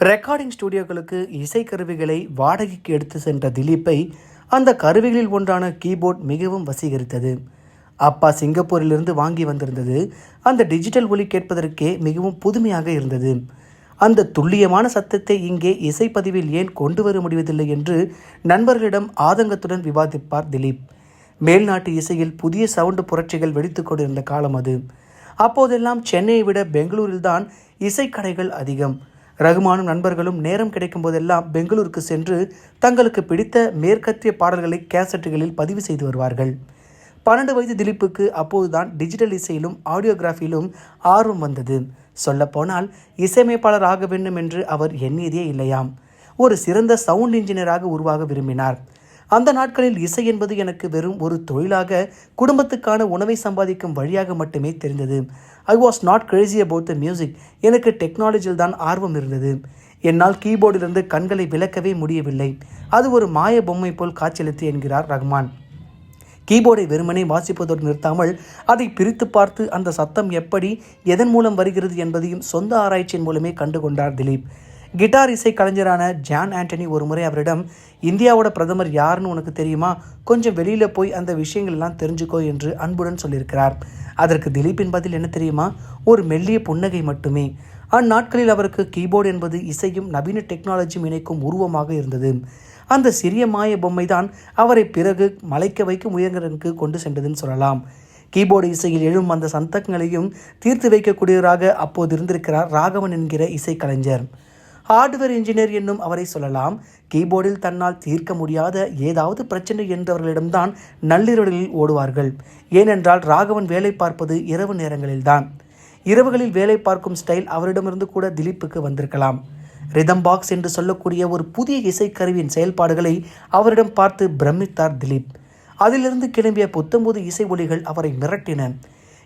Recording ஸ்டுடியோக்களுக்கு இசைக்கருவிகளை வாடகைக்கு எடுத்து சென்ற திலீப்பை அந்த கருவிகளில் ஒன்றான கீபோர்ட் மிகவும் வசீகரித்தது. அப்பா சிங்கப்பூரிலிருந்து வாங்கி வந்திருந்தது. அந்த டிஜிட்டல் ஒலி கேட்பதற்கே மிகவும் புதுமையாக இருந்தது. அந்த துல்லியமான சத்தத்தை இங்கே இசைப்பதிவில் ஏன் கொண்டு வர முடிவதில்லை என்று நண்பர்களிடம் ஆதங்கத்துடன் விவாதிப்பார் திலீப். மேல்நாட்டு இசையில் புதிய சவுண்டு புரட்சிகள் வெடித்து கொண்டிருந்த காலம் அது. அப்போதெல்லாம் சென்னையை விட பெங்களூரில்தான் இசைக்கடைகள் அதிகம். ரகுமானும் நண்பர்களும் நேரம் கிடைக்கும் போதெல்லாம் பெங்களூருக்கு சென்று தங்களுக்கு பிடித்த மேற்கத்திய பாடல்களை கேசட்டுகளில் பதிவு செய்து வருவார்கள். பன்னெண்டு வயது திலீப்புக்கு அப்போதுதான் டிஜிட்டல் இசையிலும் ஆடியோகிராஃபியிலும் ஆர்வம் வந்தது. சொல்லப்போனால் இசையமைப்பாளர் ஆக வேண்டும் என்று அவர் எண்ணியதே இல்லையாம். ஒரு சிறந்த சவுண்ட் இன்ஜினியராக உருவாக விரும்பினார். அந்த நாட்களில் இசை என்பது எனக்கு வெறும் ஒரு தொழிலாக குடும்பத்துக்கான உணவை சம்பாதிக்கும் வழியாக மட்டுமே தெரிந்தது. I was not crazy about the music எனக்கு டெக்னாலஜியில் தான் ஆர்வம் இருந்தது. என்னால் கீபோர்டிலிருந்து கண்களை விலக்கவே முடியவில்லை. அது ஒரு மாய பொம்மை போல் காட்சியளித்து என்கிறார் ரஹ்மான். கீபோர்டை வெறுமனே வாசிப்பதோடு நிறுத்தாமல் அதை பிரித்து பார்த்து அந்த சத்தம் எப்படி எதன் மூலம் வருகிறது என்பதையும் சொந்த ஆராய்ச்சியின் மூலமே கண்டுகொண்டார் திலீப். கிட்டார் இசை கலைஞரான ஜான் ஆண்டனி ஒரு முறை அவரிடம் இந்தியாவோட பிரதமர் யாருன்னு உனக்கு தெரியுமா? கொஞ்சம் வெளியில் போய் அந்த விஷயங்கள் எல்லாம் தெரிஞ்சுக்கோ என்று அன்புடன் சொல்லியிருக்கிறார். அதற்கு திலீப்பின் பதில் என்ன தெரியுமா? ஒரு மெல்லிய புன்னகை மட்டுமே. அந்நாட்களில் அவருக்கு கீபோர்டு என்பது இசையும் நவீன டெக்னாலஜியும் இணைக்கும் உருவமாக இருந்தது. அந்த சிறிய மாய பொம்மை தான் அவரை பிறகு மலைக்க வைக்கும் உயரங்களுக்கு கொண்டு சென்றதுன்னு சொல்லலாம். கீபோர்டு இசையில் எழும் அந்த சந்தங்களையும் தீர்த்து வைக்கக்கூடியவராக அப்போது இருந்திருக்கிறார் ராகவன் என்கிற இசைக்கலைஞர் ஹார்ட்வேர் இன்ஜினியர் என்னும் அவரை சொல்லலாம். கீபோர்டில் தன்னால் தீர்க்க முடியாத ஏதாவது பிரச்சனை என்றவர்களிடம்தான் நள்ளிரவில் ஓடுவார்கள். ஏனென்றால் ராகவன் வேலை பார்ப்பது இரவு நேரங்களில்தான். இரவுகளில் வேலை பார்க்கும் ஸ்டைல் அவரிடமிருந்து கூட திலீப்புக்கு வந்திருக்கலாம். ரிதம் பாக்ஸ் என்று சொல்லக்கூடிய ஒரு புதிய இசைக்கருவியின் செயல்பாடுகளை அவரிடம் பார்த்து பிரமித்தார் திலீப். அதிலிருந்து கிளம்பிய புத்தம்போது இசை ஒலிகள் அவரை மிரட்டின.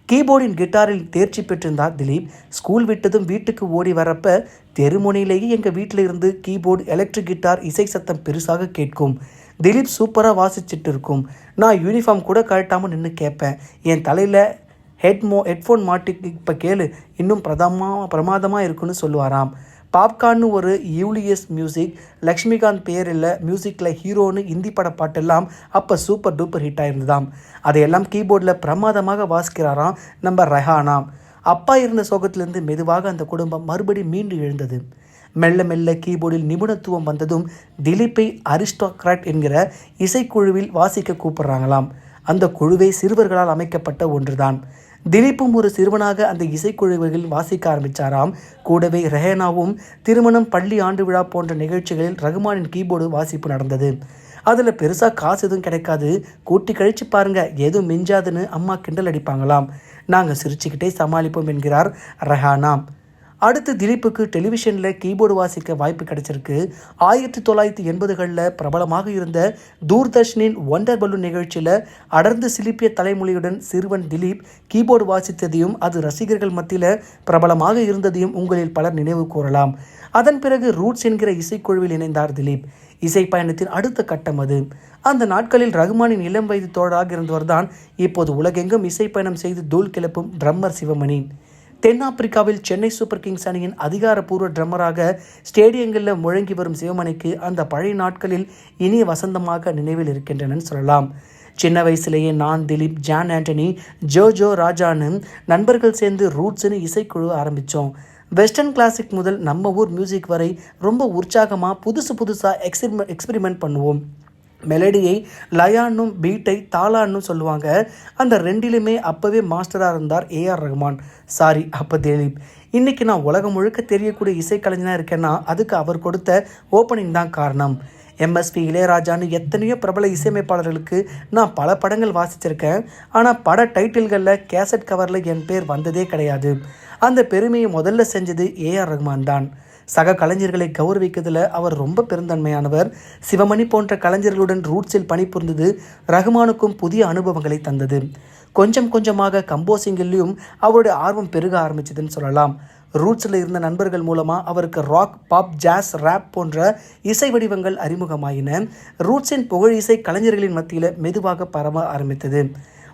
கீபோர்டின் கிட்டாரில் தேர்ச்சி பெற்றிருந்தார் திலீப். ஸ்கூல் விட்டதும் வீட்டுக்கு ஓடி வரப்ப தெருமுனையிலேயே எங்கள் வீட்டில் இருந்து கீபோர்டு எலக்ட்ரிக் கிட்டார் இசை சத்தம் பெருசாக கேட்கும். திலீப் சூப்பராக வாசிச்சுட்டு இருக்கும் நான் யூனிஃபார்ம் கூட கழட்டாமல் நின்று கேட்பேன். என் தலையில் ஹெட்மோ ஹெட்ஃபோன் மாட்டி இப்போ கேளு இன்னும் பிரதமாக பிரமாதமாக இருக்குன்னு சொல்லுவாராம். பாப்கார்னு ஒரு யூலியஸ் மியூசிக் லக்ஷ்மிகாந்த் பேரில் மியூசிக்கில் ஹீரோன்னு இந்தி பட பாட்டெல்லாம் அப்போ சூப்பர் டூப்பர் ஹிட் ஆயிருந்ததாம். அதையெல்லாம் கீபோர்டில் பிரமாதமாக வாசிக்கிறாராம் நம்ம ரெஹானாம் அப்பா இருந்த சோகத்திலிருந்து மெதுவாக அந்த குடும்பம் மறுபடி மீண்டு எழுந்தது. மெல்ல மெல்ல கீபோர்டில் நிபுணத்துவம் வந்ததும் திலீப்பை அரிஸ்டோக்ராட் என்கிற இசைக்குழுவில் வாசிக்க கூப்பிடுறாங்களாம். அந்த குழுவே சிறுவர்களால் அமைக்கப்பட்ட ஒன்றுதான். திலீப்பும் ஒரு சிறுவனாக அந்த இசைக்குழுவுகளில் வாசிக்க ஆரம்பித்தாராம் கூடவே ரெஹேனாவும் திருமணம் பள்ளி ஆண்டு விழா போன்ற நிகழ்ச்சிகளில் ரகுமானின் கீபோர்டு வாசிப்பு நடந்தது. அதில் பெருசாக காசு எதுவும் கிடைக்காது. கூட்டி கழிச்சு பாருங்க எதுவும் மிஞ்சாதுன்னு அம்மா கிண்டல் அடிப்பாங்களாம். நாங்கள் சிரிச்சுக்கிட்டே சமாளிப்போம் என்கிறார் ரெஹானா. அடுத்து திலீப்புக்கு டெலிவிஷனில் கீபோர்டு வாசிக்க வாய்ப்பு கிடைச்சிருக்கு. ஆயிரத்தி தொள்ளாயிரத்தி எண்பதுகளில் பிரபலமாக இருந்த தூர்தர்ஷனின் ஒண்டர் பலூன் நிகழ்ச்சியில் அடர்ந்து சிலிப்பிய தலைமொழியுடன் சிறுவன் திலீப் கீபோர்டு வாசித்ததையும் அது ரசிகர்கள் மத்தியில் பிரபலமாக இருந்ததையும் உங்களில் பலர் நினைவு கூறலாம். அதன் பிறகு ரூட்ஸ் என்கிற இசைக்குழுவில் இணைந்தார் திலீப். இசை பயணத்தின் அடுத்த கட்டம் அது. அந்த நாட்களில் ரகுமானின் இளம் வயது தோழராக இருந்தவர்தான் இப்போது உலகெங்கும் இசை பயணம் செய்து தூள் கிளப்பும் ட்ரம்மர் சிவமணி. தென்னாப்பிரிக்காவில் சென்னை சூப்பர் கிங்ஸ் அணியின் அதிகாரப்பூர்வ ட்ரம்மராக ஸ்டேடியங்களில் முழங்கி வரும் சிவமணிக்கு அந்த பழைய நாட்களில் இனிய வசந்தமாக நினைவில் இருக்கின்றன சொல்லலாம். சின்ன வயசுலேயே நான் திலீப் ஜான் ஆண்டனி ஜோஜோ ராஜான்னு நண்பர்கள் சேர்ந்து ரூட்ஸ்னு இசைக்குழு ஆரம்பித்தோம். வெஸ்டர்ன் கிளாசிக் முதல் நம்ம ஊர் மியூசிக் வரை ரொம்ப உற்சாகமாக புதுசு புதுசாக எக்ஸ்பெரிமெண்ட் எக்ஸ்பிரிமெண்ட் பண்ணுவோம். மெலடியை லயான்னும் பீட்டை தாளான்னும் சொல்லுவாங்க. அந்த ரெண்டிலுமே அப்போவே மாஸ்டராக இருந்தார் ஏஆர் ரஹ்மான் சாரி அப்போ திலீப். இன்றைக்கி நான் உலகம் முழுக்க தெரியக்கூடிய இசைக்கலைஞனாக இருக்கேன்னா அதுக்கு அவர் கொடுத்த ஓப்பனிங் தான் காரணம். எம்எஸ்பி இளையராஜான்னு எத்தனையோ பிரபல இசையமைப்பாளர்களுக்கு நான் பல படங்கள் வாசிச்சிருக்கேன். ஆனால் பட டைட்டில்களில் கேசட் கவரில் என் பேர் வந்ததே கிடையாது. அந்த பெருமையை முதல்ல செஞ்சது ஏஆர் ரஹ்மான் தான். சக கலைஞர்களை கௌரவிக்கிறதுல அவர் ரொம்ப பெருந்தன்மையானவர். சிவமணி போன்ற கலைஞர்களுடன் ரூட்ஸில் பணிபுரிந்தது ரகுமானுக்கும் புதிய அனுபவங்களை தந்தது. கொஞ்சம் கொஞ்சமாக கம்போசிங்கிலையும் அவருடைய ஆர்வம் பெருக ஆரம்பிச்சதுன்னு சொல்லலாம். ரூட்ஸில் இருந்த நண்பர்கள் மூலமாக அவருக்கு ராக் பாப் ஜாஸ் ரேப் போன்ற இசை வடிவங்கள் அறிமுகமாயின. ரூட்ஸின் புகழ் இசை கலைஞர்களின் மத்தியில் மெதுவாக பரவ ஆரம்பித்தது.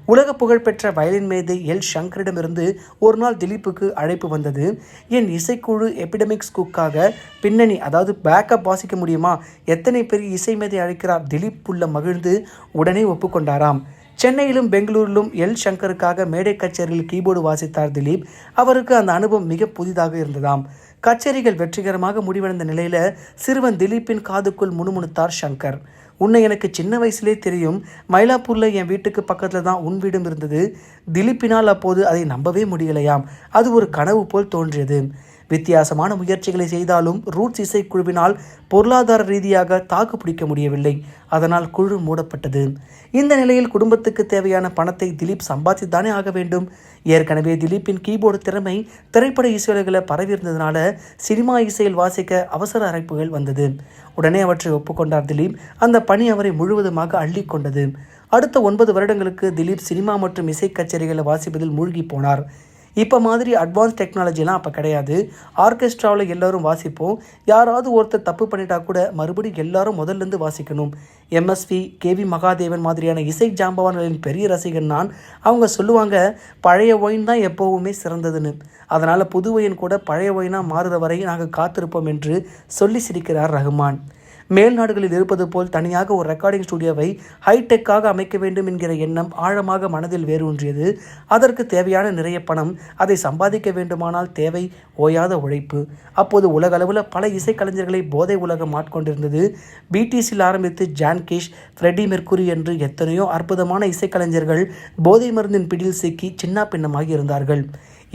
உலக புகழ்பெற்ற வயலின் மேதை எல். ஷங்கரிடமிருந்து ஒரு நாள் திலீப்புக்கு அழைப்பு வந்தது. என் இசைக்குழு எபிடமிக்ஸ் குக்காக பின்னணி அதாவது பேக்கப் வாசிக்க முடியுமா? எத்தனை பெரிய இசை மேதை அழைக்கிறார்? திலீப் உள்ள மகிழ்ந்து உடனே ஒப்புக்கொண்டாராம். சென்னையிலும் பெங்களூரிலும் எல். சங்கருக்காக மேடை கச்சேரியில் கீபோர்டு வாசித்தார் திலீப். அவருக்கு அந்த அனுபவம் மிக புதிதாக இருந்ததாம். கச்சேரிகள் வெற்றிகரமாக முடிவடைந்த நிலையில் சிறுவன் திலீப்பின் காதுக்குள் முணுமுணுத்தார் சங்கர். உன்னை எனக்கு சின்ன வயசுலேயே தெரியும். மயிலாப்பூரில் என் வீட்டுக்கு பக்கத்தில் தான் உன் வீடும் இருந்தது. திலீப்பினால் அப்போது அதை நம்பவே முடியலையாம். அது ஒரு கனவு போல் தோன்றியது. வித்தியாசமான முயற்சிகளை செய்தாலும் ரூட்ஸ் இசைக்குழுவினால் பொருளாதார ரீதியாக தாக்கு பிடிக்க முடியவில்லை. அதனால் குழு மூடப்பட்டது. இந்த நிலையில் குடும்பத்துக்கு தேவையான பணத்தை திலீப் சம்பாதித்தானே ஆக வேண்டும். ஏற்கனவே திலீப்பின் கீபோர்டு திறமை திரைப்பட இசைகளை பரவியிருந்ததுனால சினிமா இசையில் வாசிக்க அவசர அழைப்புகள் வந்தது. உடனே அவற்றை ஒப்புக்கொண்டார் திலீப். அந்த பணி அவரை முழுவதுமாக அள்ளிக்கொண்டது அடுத்த ஒன்பது வருடங்களுக்கு திலீப் சினிமா மற்றும் இசை கச்சேரிகளை வாசிப்பதில் மூழ்கி போனார். இப்போ மாதிரி அட்வான்ஸ் டெக்னாலஜிலாம் அப்போ கிடையாது. ஆர்கெஸ்ட்ராவில் எல்லோரும் வாசிப்போம். யாராவது ஒருத்தர் தப்பு பண்ணிட்டா கூட மறுபடியும் எல்லாரும் முதல்லேருந்து வாசிக்கணும். எம்எஸ்வி கேவி மகாதேவன் மாதிரியான இசை ஜாம்பவான்களின் பெரிய ரசிகன் நான். அவங்க சொல்லுவாங்க பழைய ஒயின் தான் எப்போவுமே சிறந்ததுன்னு. அதனால் புது ஒயின் கூட பழைய ஒயினாக மாறுற வரை நாங்கள் காத்திருப்போம் என்று சொல்லி சிரிக்கிறார் ரஹ்மான் மேல்நாடுகளில் இருப்பது போல் தனியாக ஒரு ரெக்கார்டிங் ஸ்டுடியோவை ஹைடெக்காக அமைக்க வேண்டும் என்கிற எண்ணம் ஆழமாக மனதில் வேரூன்றியது. அதற்கு தேவையான நிறைய பணம் அதை சம்பாதிக்க வேண்டுமானால் தேவை ஓயாத உழைப்பு. அப்போது உலகளவில் பல இசைக்கலைஞர்களை போதை உலகம் ஆட்கொண்டிருந்தது. பிடிசியில் ஆரம்பித்து ஜான்கிஷ் ஃப்ரெட்டி மெர்க்குரி என்று எத்தனையோ அற்புதமான இசைக்கலைஞர்கள் போதை மருந்தின் பிடியில் சிக்கி சின்ன பின்னமாகி இருந்தார்கள்.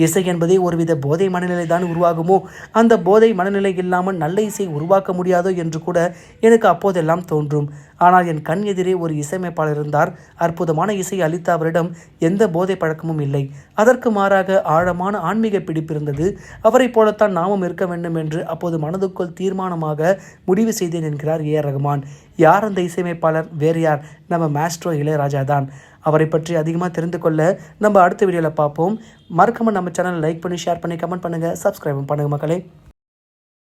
இசை என்பதே ஒருவித போதை மனநிலை தான் உருவாகுமோ? அந்த போதை மனநிலை இல்லாமல் நல்ல இசை உருவாக்க முடியாதோ என்று கூட எனக்கு அப்போதெல்லாம் தோன்றும். ஆனால் என் கண் எதிரே ஒரு இசையமைப்பாளர் இருந்தார். அற்புதமான இசையை அளித்த அவரிடம் எந்த போதை பழக்கமும் இல்லை. அதற்கு மாறாக ஆழமான ஆன்மீக பிடிப்பு இருந்தது. அவரைப் போலத்தான் நாமும் இருக்க வேண்டும் என்று அப்போது மனதுக்குள் தீர்மானமாக முடிவு செய்தேன் என்கிறார் ஏ ரகுமான். யார் அந்த இசையமைப்பாளர்? வேறு யார்? நம்ம மாஸ்ட்ரோ இளையராஜா தான். அவரை பற்றி அதிகமாக தெரிந்து கொள்ள நம்ம அடுத்த வீடியோவில் பார்ப்போம். மறக்காமல் நம்ம சேனலை லைக் பண்ணி ஷேர் பண்ணி கமெண்ட் பண்ணுங்கள் சப்ஸ்கிரைப் பண்ணுங்கள் மக்களே.